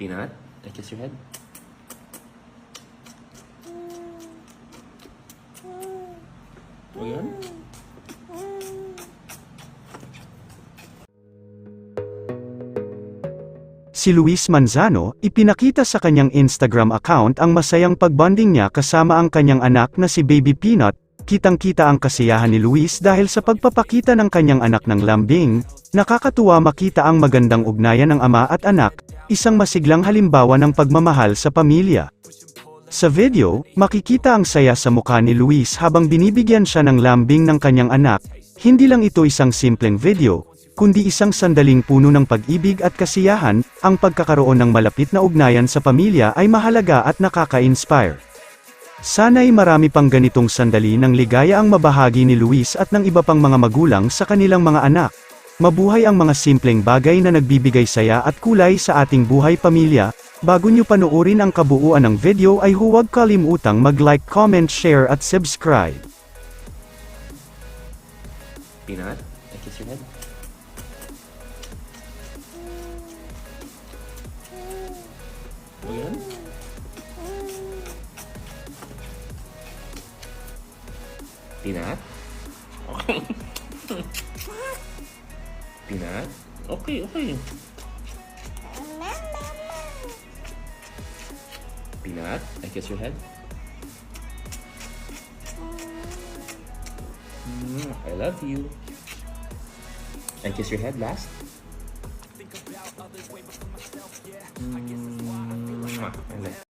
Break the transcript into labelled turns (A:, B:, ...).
A: Peanut, I kiss your head. O?
B: Si Luis Manzano, ipinakita sa kanyang Instagram account ang masayang pagbonding niya kasama ang kanyang anak na si Baby Peanut, kitang-kita ang kasiyahan ni Luis dahil sa pagpapakita ng kanyang anak ng lambing, nakakatuwa makita ang magandang ugnayan ng ama at anak, isang masiglang halimbawa ng pagmamahal sa pamilya. Sa video, makikita ang saya sa mukha ni Luis habang binibigyan siya ng lambing ng kanyang anak, hindi lang ito isang simpleng video, kundi isang sandaling puno ng pag-ibig at kasiyahan, ang pagkakaroon ng malapit na ugnayan sa pamilya ay mahalaga at nakaka-inspire. Sana'y marami pang ganitong sandali ng ligaya ang mabahagi ni Luis at ng iba pang mga magulang sa kanilang mga anak. Mabuhay ang mga simpleng bagay na nagbibigay saya at kulay sa ating buhay pamilya. Bago nyo panoorin ang kabuuan ng video ay huwag kalimutang mag-like, comment, share at subscribe.
A: Peanut, I kiss your head. Peanut? Okay. Peanut? Okay, okay. Peanut, I kiss your head. Mm, I love you. I kiss your head last. Mm,